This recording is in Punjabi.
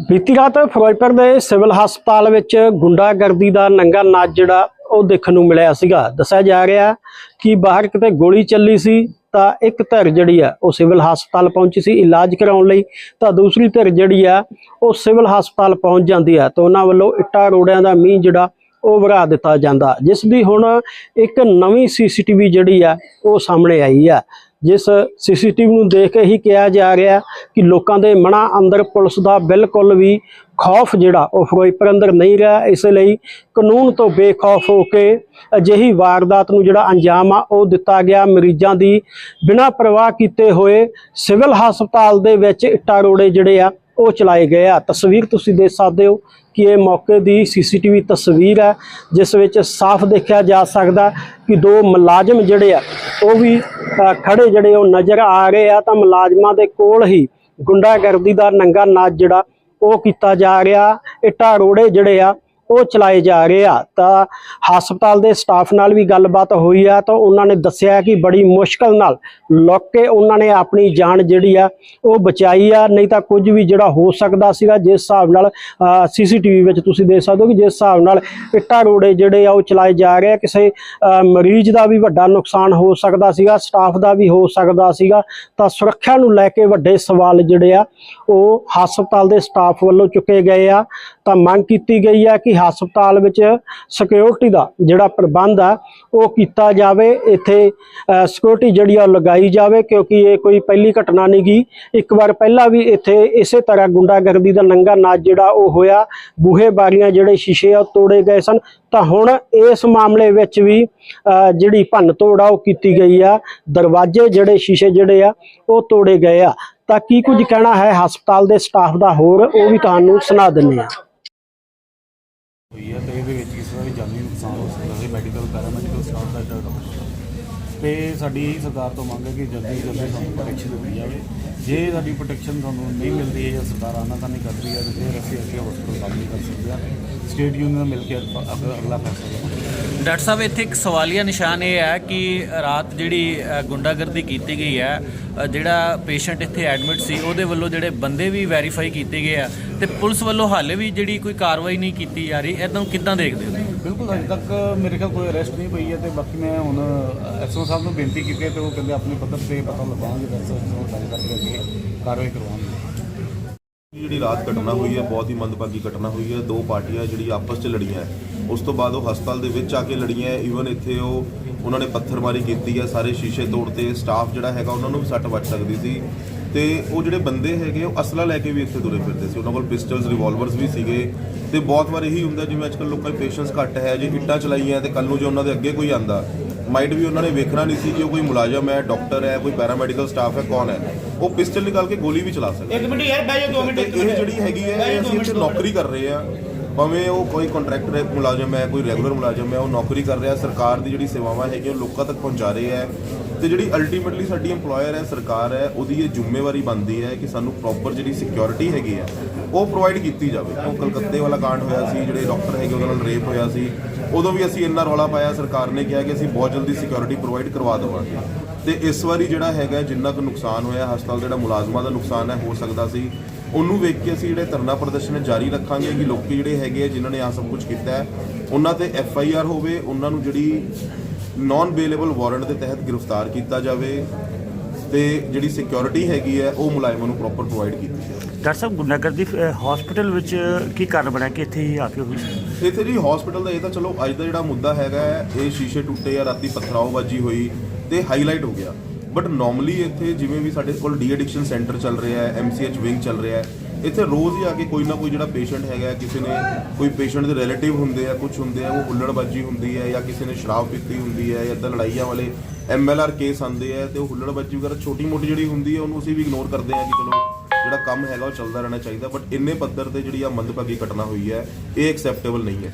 ਬੀਤੀ ਰਾਤ ਫਿਰੋਜ਼ਪੁਰ ਦੇ ਸਿਵਲ ਹਸਪਤਾਲ ਵਿੱਚ ਗੁੰਡਾਗਰਦੀ ਦਾ ਨੰਗਾ ਨਾਚ ਜਿਹੜਾ ਉਹ ਦੇਖਣ ਨੂੰ ਮਿਲਿਆ ਸੀਗਾ। ਦੱਸਿਆ ਜਾ ਰਿਹਾ ਕਿ ਬਾਹਰ ਕਿਤੇ ਗੋਲੀ ਚੱਲੀ ਸੀ ਤਾਂ ਇੱਕ ਧਿਰ ਜਿਹੜੀ ਆ ਉਹ ਸਿਵਲ ਹਸਪਤਾਲ ਪਹੁੰਚੀ ਸੀ ਇਲਾਜ ਕਰਾਉਣ ਲਈ। ਤਾਂ ਦੂਸਰੀ ਧਿਰ ਜਿਹੜੀ ਆ ਉਹ ਸਿਵਲ ਹਸਪਤਾਲ ਪਹੁੰਚ ਜਾਂਦੀ ਆ ਤਾਂ ਉਹਨਾਂ ਵੱਲੋਂ ਇੱਟਾਂ ਰੋੜਿਆਂ ਦਾ ਮੀਂਹ ਜਿਹੜਾ ਉਹ ਵਰਾ ਦਿੱਤਾ ਜਾਂਦਾ। ਜਿਸ ਦੀ ਹੁਣ ਇੱਕ ਨਵੀਂ ਸੀਸੀਟੀਵੀ ਜਿਹੜੀ ਆ ਉਹ ਸਾਹਮਣੇ ਆਈ ਆ। ਜਿਸ ਸੀਸੀਟੀਵੀ ਨੂੰ ਦੇਖ ਕੇ ਹੀ ਕਿਹਾ ਜਾ ਰਿਹਾ ਕਿ ਲੋਕਾਂ ਦੇ ਮਨਾਂ ਅੰਦਰ ਪੁਲਿਸ ਦਾ ਬਿਲਕੁਲ ਵੀ ਖੌਫ ਜਿਹੜਾ ਉਹ ਫਿਰੋਜ਼ਪੁਰ ਅੰਦਰ ਨਹੀਂ ਰਿਹਾ। ਇਸ ਲਈ ਕਾਨੂੰਨ ਤੋਂ ਬੇਖੌਫ ਹੋ ਕੇ ਅਜਿਹੀ ਵਾਰਦਾਤ ਨੂੰ ਜਿਹੜਾ ਅੰਜਾਮ ਆ, ਉਹ ਦਿੱਤਾ ਗਿਆ। ਮਰੀਜ਼ਾਂ ਦੀ ਬਿਨਾਂ ਪਰਵਾਹ ਕੀਤੇ ਹੋਏ ਸਿਵਲ ਹਸਪਤਾਲ ਦੇ ਵਿੱਚ ਇੱਟਾਂ ਰੋੜੇ ਜਿਹੜੇ ਆ, ਉਹ ਚਲਾਏ ਗਏ ਆ। ਤਸਵੀਰ ਤੁਸੀਂ ਦੇਖ ਸਕਦੇ ਹੋ ਕਿ ਇਹ ਮੌਕੇ ਦੀ ਸੀਸੀਟੀਵੀ ਤਸਵੀਰ ਹੈ ਜਿਸ ਵਿੱਚ ਸਾਫ਼ ਦੇਖਿਆ ਜਾ ਸਕਦਾ ਕਿ ਦੋ ਮੁਲਾਜ਼ਮ ਜਿਹੜੇ ਆ, ਉਹ ਵੀ ਖੜੇ ਜਿਹੜੇ ਉਹ ਨਜ਼ਰ ਆ ਰਹੇ ਆ ਤਾਂ ਮੁਲਾਜ਼ਮਾਂ ਦੇ ਕੋਲ ਹੀ ਗੁੰਡਾਗਰਦੀ ਦਾ ਨੰਗਾ ਨਾਚ ਜਿਹੜਾ ਉਹ ਕੀਤਾ ਜਾ ਰਿਹਾ। ਇੱਟਾਂ ਰੋੜੇ ਜਿਹੜੇ ਆ ਉਹ ਚਲਾਏ ਜਾ ਰਹੇ ਆ। ਤਾਂ ਹਸਪਤਾਲ ਦੇ ਸਟਾਫ ਨਾਲ ਵੀ ਗੱਲਬਾਤ ਹੋਈ ਆ ਤਾਂ ਉਹਨਾਂ ਨੇ ਦੱਸਿਆ ਕਿ ਬੜੀ ਮੁਸ਼ਕਲ ਨਾਲ ਲੁੱਕ ਕੇ ਉਹਨਾਂ ਨੇ ਆਪਣੀ ਜਾਨ ਜਿਹੜੀ ਆ ਉਹ ਬਚਾਈ ਆ। ਨਹੀਂ ਤਾਂ ਕੁਝ ਵੀ ਜਿਹੜਾ ਹੋ ਸਕਦਾ ਸੀਗਾ, ਜਿਸ ਹਿਸਾਬ ਨਾਲ ਸੀਸੀਟੀਵੀ ਵਿੱਚ ਤੁਸੀਂ ਦੇਖ ਸਕਦੇ ਹੋ ਕਿ ਜਿਸ ਹਿਸਾਬ ਨਾਲ ਇੱਟਾ ਰੋੜੇ ਜਿਹੜੇ ਆ ਉਹ ਚਲਾਏ ਜਾ ਰਹੇ ਆ। ਕਿਸੇ ਮਰੀਜ਼ ਦਾ ਵੀ ਵੱਡਾ ਨੁਕਸਾਨ ਹੋ ਸਕਦਾ ਸੀਗਾ, ਸਟਾਫ ਦਾ ਵੀ ਹੋ ਸਕਦਾ ਸੀਗਾ। ਤਾਂ ਸੁਰੱਖਿਆ ਨੂੰ ਲੈ ਕੇ ਵੱਡੇ ਸਵਾਲ ਜਿਹੜੇ ਆ ਉਹ ਹਸਪਤਾਲ ਦੇ ਸਟਾਫ ਵੱਲੋਂ ਚੁੱਕੇ ਗਏ ਆ। ਤਾਂ ਮੰਗ ਕੀਤੀ ਗਈ ਆ ਕਿ ਹਸਪਤਾਲ ਵਿੱਚ ਸਿਕਿਉਰਿਟੀ ਦਾ ਜਿਹੜਾ ਪ੍ਰਬੰਧ ਆ, ਉਹ ਕੀਤਾ ਜਾਵੇ। ਇੱਥੇ ਸਿਕਿਉਰਿਟੀ ਜਿਹੜੀ ਆ ਉਹ ਲਗਾਈ ਜਾਵੇ, ਕਿਉਂਕਿ ਇਹ ਕੋਈ ਪਹਿਲੀ ਘਟਨਾ ਨਹੀਂ ਗਈ। ਇੱਕ ਵਾਰ ਪਹਿਲਾਂ ਵੀ ਇੱਥੇ ਇਸੇ ਤਰ੍ਹਾਂ ਗੁੰਡਾਗਰਦੀ ਦਾ ਨੰਗਾ ਨਾਚ ਜਿਹੜਾ ਉਹ ਹੋਇਆ। ਬੂਹੇ ਬਾਰੀਆਂ ਜਿਹੜੇ ਸ਼ੀਸ਼ੇ ਆ ਉਹ ਤੋੜੇ ਗਏ ਸਨ। ਤਾਂ ਹੁਣ ਇਸ ਮਾਮਲੇ ਵਿੱਚ ਵੀ ਜਿਹੜੀ ਭੰਨ ਤੋੜ ਆ ਉਹ ਕੀਤੀ ਗਈ ਆ। ਦਰਵਾਜ਼ੇ ਜਿਹੜੇ ਸ਼ੀਸ਼ੇ ਜਿਹੜੇ ਆ, ਉਹ ਤੋੜੇ ਗਏ ਆ। ਤਾਂ ਕੀ ਕੁਝ ਕਹਿਣਾ ਹੈ ਹਸਪਤਾਲ ਦੇ ਸਟਾਫ ਦਾ? ਹੋਰ ਉਹ ਵੀ ਤੁਹਾਨੂੰ ਸੁਣਾ ਦਿੰਨੇ ਆ। ਹੋਈ ਹੈ ਤੇ ਇਹਦੇ ਵਿੱਚ ਕਿਸੇ ਦਾ ਵੀ ਜਾਨੀ ਨੁਕਸਾਨ ਹੋ ਸਕਦਾ ਹੈ ਮੈਡੀਕਲ ਪੈਰਾਮੈਡੀਕਲ ਸਟਾਫ ਦਾ ਡਰ ਡਾਕਟਰ ਤੇ ਸਾਡੀ ਸਰਕਾਰ ਤੋਂ ਮੰਗ ਹੈ ਕਿ ਜਲਦੀ ਤੋਂ ਜਲਦੀ ਸਾਨੂੰ ਪ੍ਰੋਟੈਕਸ਼ਨ ਦਿੱਤੀ ਜਾਵੇ। ਜੇ ਸਾਡੀ ਪ੍ਰੋਟੈਕਸ਼ਨ ਤੁਹਾਨੂੰ ਨਹੀਂ ਮਿਲਦੀ ਹੈ ਜਾਂ ਸਰਕਾਰ ਆਨਾਕਾਨੀ ਕਰ ਰਹੀ ਹੈ ਤੇ ਫਿਰ ਅਸੀਂ ਅੱਗੇ ਹਸਪਤਾਲ ਕੰਮ ਨਹੀਂ ਕਰ ਸਕਦੇ ਹਾਂ। ਸਟੇਟ ਯੂਨੀਅਨ ਨਾਲ ਮਿਲ ਕੇ ਅਗ- ਅਗਲਾ ਫੈਸਲਾ ਲਵਾਂਗੇ ਡਾਕਟਰ ਸਾਹਿਬ, ਇੱਥੇ ਇੱਕ ਸਵਾਲੀਆ ਨਿਸ਼ਾਨ ਇਹ ਹੈ ਕਿ ਰਾਤ ਜਿਹੜੀ ਗੁੰਡਾਗਰਦੀ ਕੀਤੀ ਗਈ ਹੈ ਜਿਹੜਾ ਪੇਸ਼ੈਂਟ ਇੱਥੇ ਐਡਮਿਟ ਸੀ, ਉਹਦੇ ਵੱਲੋਂ ਜਿਹੜੇ ਬੰਦੇ ਵੀ ਵੈਰੀਫਾਈ ਕੀਤੇ ਗਏ ਆ ਤੇ ਪੁਲਿਸ ਵੱਲੋਂ ਹਾਲੇ ਵੀ ਜਿਹੜੀ ਕੋਈ ਕਾਰਵਾਈ ਨਹੀਂ ਕੀਤੀ ਜਾ ਰਹੀ, ਇਦਾਂ ਕਿੱਦਾਂ ਦੇਖਦੇ ਹੋ ਬਿਲਕੁਲ, ਅਜੇ ਤੱਕ ਮੇਰੇ ਖਿਆਲ ਕੋਈ ਅਰੈਸਟ ਨਹੀਂ ਪਈ ਹੈ ਤੇ ਬਾਕੀ ਮੈਂ ਹੁਣ ਐਸਓ ਸਾਹਿਬ ਨੂੰ ਬੇਨਤੀ ਕੀਤੀ ਹੈ ਤੇ ਉਹ ਕਹਿੰਦੇ ਆਪਣੇ ਪੱਧਰ ਤੇ ਪਤਾ ਲਗਾਵਾਂਗੇ ਤੇ ਐਸਓ ਗੱਲ ਕਰਕੇ ਅੱਗੇ ਕਾਰਵਾਈ ਕਰਵਾਵਾਂਗੇ। ਜਿਹੜੀ ਰਾਤ ਘਟਨਾ ਹੋਈ ਹੈ, ਬਹੁਤ ਹੀ ਮੰਦਭਾਗੀ ਘਟਨਾ ਹੋਈ ਹੈ। ਦੋ ਪਾਰਟੀਆਂ ਜਿਹੜੀ ਆਪਸ 'ਚ ਲੜੀਆਂ ਉਸ ਤੋਂ ਬਾਅਦ ਉਹ ਹਸਪਤਾਲ ਦੇ ਵਿੱਚ ਆ ਕੇ ਲੜੀਆਂ ਈਵਨ ਇੱਥੇ ਉਹ, ਉਹਨਾਂ ਨੇ ਪੱਥਰਮਾਰੀ ਕੀਤੀ ਹੈ, ਸਾਰੇ ਸ਼ੀਸ਼ੇ ਤੋੜਤੇ ਸਟਾਫ ਜਿਹੜਾ ਹੈਗਾ, ਉਹਨਾਂ ਨੂੰ ਵੀ ਸੱਟ ਵੱਜ ਸਕਦੀ ਸੀ। ਤੇ ਉਹ ਜਿਹੜੇ ਬੰਦੇ ਹੈਗੇ ਉਹ ਅਸਲਾ ਲੈ ਕੇ ਵੀ ਇੱਥੇ ਤੁਰੇ ਫਿਰਦੇ ਸੀ। ਉਹਨਾਂ ਕੋਲ ਪਿਸਟਲਸ ਰਿਵਾਲਵਰਸ ਵੀ ਸੀਗੇ ਤੇ ਬਹੁਤ ਵਾਰ ਇਹੀ ਹੁੰਦਾ ਜਿਵੇਂ ਅੱਜਕੱਲ ਲੋਕਾਂ ਦੀ ਪੇਸ਼ੈਂਸ ਘੱਟ ਹੈ ਜੇ ਇੱਟਾਂ ਚਲਾਈਆਂ ਤੇ ਕੱਲ ਨੂੰ ਜੇ ਉਹਨਾਂ ਦੇ ਅੱਗੇ ਕੋਈ ਆਂਦਾ ਮਾਈਟ ਵੀ ਉਹਨਾਂ ਨੇ ਵੇਖਣਾ ਨਹੀਂ ਸੀ ਕਿ ਉਹ ਕੋਈ ਮੁਲਾਜ਼ਮ ਹੈ ਡਾਕਟਰ ਹੈ ਕੋਈ ਪੈਰਾਮੈਡੀਕਲ ਸਟਾਫ ਹੈ ਕੌਣ ਹੈ। ਉਹ ਪਿਸਟਲ ਨਿਕਾਲ ਕੇ ਗੋਲੀ ਵੀ ਚਲਾ ਸਕਦਾ ਇੱਕ ਮਿੰਟ ਯਾਰ ਬਹਿ ਜਾ 2 ਮਿੰਟ ਇਹ ਜਿਹੜੀ ਹੈਗੀ ਹੈ ਅਸੀਂ ਇੱਥੇ ਨੌਕਰੀ ਕਰ ਰਹੇ ਆ ਭਾਵੇਂ ਉਹ ਕੋਈ ਕੰਟਰੈਕਟਰ ਮੁਲਾਜ਼ਮ ਹੈ ਕੋਈ ਰੈਗੂਲਰ ਮੁਲਾਜ਼ਮ ਹੈ ਉਹ ਨੌਕਰੀ ਕਰ ਰਿਹਾ ਸਰਕਾਰ ਦੀ ਜਿਹੜੀ ਸੇਵਾਵਾਂ ਹੈਗੀਆਂ ਲੋਕਾਂ ਤੱਕ ਪਹੁੰਚਾ ਰਹੇ ਹੈ। ਤੇ ਜਿਹੜੀ ਅਲਟੀਮੇਟਲੀ ਸਾਡੀ EMPLOYER ਹੈ, ਸਰਕਾਰ ਹੈ, ਉਹਦੀ ਇਹ ਜ਼ਿੰਮੇਵਾਰੀ ਬਣਦੀ ਹੈ ਕਿ ਸਾਨੂੰ ਪ੍ਰੋਪਰ ਜਿਹੜੀ ਸਿਕਿਉਰਿਟੀ ਹੈਗੀ ਹੈ ਉਹ ਪ੍ਰੋਵਾਈਡ ਕੀਤੀ ਜਾਵੇ। ਉਹ ਕਲਕੱਤੇ ਵਾਲਾ ਕਾਂਡ ਹੋਇਆ ਸੀ, ਜਿਹੜੇ ਡਾਕਟਰ ਹੈਗੇ ਉਹਨਾਂ ਨਾਲ ਰੇਪ ਹੋਇਆ ਸੀ, ਉਦੋਂ ਵੀ ਅਸੀਂ ਇੰਨਾ ਰੌਲਾ ਪਾਇਆ, ਸਰਕਾਰ ਨੇ ਕਿਹਾ ਕਿ ਅਸੀਂ ਬਹੁਤ ਜਲਦੀ ਸਿਕਿਉਰਿਟੀ ਪ੍ਰੋਵਾਈਡ ਕਰਵਾ ਦੇਵਾਂਗੇ। ਤੇ ਇਸ ਵਾਰੀ ਜਿਹੜਾ ਹੈਗਾ, ਜਿੰਨਾ ਕੁ ਨੁਕਸਾਨ ਹੋਇਆ, ਹਸਪਤਾਲ ਜਿਹੜਾ ਮੁਲਾਜ਼ਮਾਂ ਦਾ ਨੁਕਸਾਨ ਹੈ, ਹੋ ਸਕਦਾ ਸੀ, ਉਹਨੂੰ ਵੇਖ ਕੇ ਅਸੀਂ ਜਿਹੜੇ ਧਰਨਾ ਪ੍ਰਦਰਸ਼ਨ ਹੈ ਜਾਰੀ ਰੱਖਾਂਗੇ ਕਿ ਲੋਕੀ ਜਿਹੜੇ ਹੈਗੇ ਆ, ਜਿਨ੍ਹਾਂ ਨੇ ਆ ਸਭ ਕੁਝ ਕੀਤਾ ਹੈ, ਉਹਨਾਂ ਤੇ ਐਫ ਆਈ ਆਰ ਹੋਵੇ, ਉਹਨਾਂ ਨੂੰ ਜਿਹੜੀ ਨਾਨ ਬੇਲੇਬਲ ਵਾਰੰਟ ਦੇ ਤਹਿਤ ਗ੍ਰਿਫਤਾਰ ਕੀਤਾ ਜਾਵੇ ਤੇ ਜਿਹੜੀ ਸਿਕਿਉਰਿਟੀ ਹੈਗੀ ਹੈ ਉਹ ਮੁਲਾਜ਼ਮਾਂ ਨੂੰ ਪ੍ਰੋਪਰ ਪ੍ਰੋਵਾਈਡ ਕੀਤੀ ਜਾਵੇ। ਡਾਕਟਰ ਸਾਹਿਬ ਗੁੰਡਾਗਰਦੀ ਹਸਪੀਟਲ ਵਿੱਚ ਕੀ ਕਾਰਨ ਬਣਿਆ? ਕਿ ਇੱਥੇ ਹੀ ਆ ਕੇ ਹੋਈ? ਇੱਥੇ ਜੀ ਹਸਪੀਟਲ ਦਾ ਇਹ ਤਾਂ ਚਲੋ ਅੱਜ ਦਾ ਜਿਹੜਾ ਮੁੱਦਾ ਹੈਗਾ ਇਹ ਸ਼ੀਸ਼ੇ ਟੁੱਟੇ ਆ ਰਾਤੀ ਪਥਰਾਓਬਾਜੀ ਹੋਈ ਤੇ ਹਾਈਲਾਈਟ ਹੋ ਗਿਆ। ਬਟ ਨਾਰਮਲੀ ਇੱਥੇ ਜਿਵੇਂ ਵੀ ਸਾਡੇ ਕੋਲ ਡੀ ਐਡਿਕਸ਼ਨ ਸੈਂਟਰ ਚੱਲ ਰਿਹਾ ਹੈ ਐਮਸੀਐਚ ਵਿੰਗ ਚੱਲ ਰਿਹਾ ਹੈ ਇੱਥੇ ਰੋਜ਼ ਹੀ ਆ ਕੇ ਕੋਈ ਨਾ ਕੋਈ ਜਿਹੜਾ ਪੇਸ਼ੈਂਟ ਹੈਗਾ ਕਿਸੇ ਨੇ ਕੋਈ ਪੇਸ਼ੈਂਟ ਦੇ ਰਿਲੇਟਿਵ ਹੁੰਦੇ ਆ ਕੁਝ ਹੁੰਦੇ ਆ, ਉਹ ਹੁੱਲੜਬਾਜੀ ਹੁੰਦੀ ਹੈ ਜਾਂ ਕਿਸੇ ਨੇ ਸ਼ਰਾਬ ਪੀਤੀ ਹੁੰਦੀ ਹੈ ਜਾਂ ਤਾਂ ਲੜਾਈਆਂ ਵਾਲੇ ਐਮਐਲਆਰ ਕੇਸ ਆਉਂਦੇ ਆ ਤੇ ਉਹ ਹੁੱਲੜਬਾਜੀ ਵਗੈਰਾ ਛੋਟੀ ਮੋਟੀ ਜਿਹੜੀ ਹੁੰਦੀ ਹੈ, ਉਹਨੂੰ ਅਸੀਂ ਵੀ ਇਗਨੋਰ ਕਰਦੇ ਆ ਕਿ ਚਲੋ ਜਿਹੜਾ ਕੰਮ ਹੈਗਾ ਉਹ ਚੱਲਦਾ ਰਹਿਣਾ ਚਾਹੀਦਾ ਬਟ ਇੰਨੇ ਪੱਧਰ ਤੇ ਜਿਹੜੀ ਆ ਮੰਦਭਾਗੀ ਘਟਨਾ ਹੋਈ ਹੈ, ਇਹ ਐਕਸੈਪਟੇਬਲ ਨਹੀਂ ਹੈ।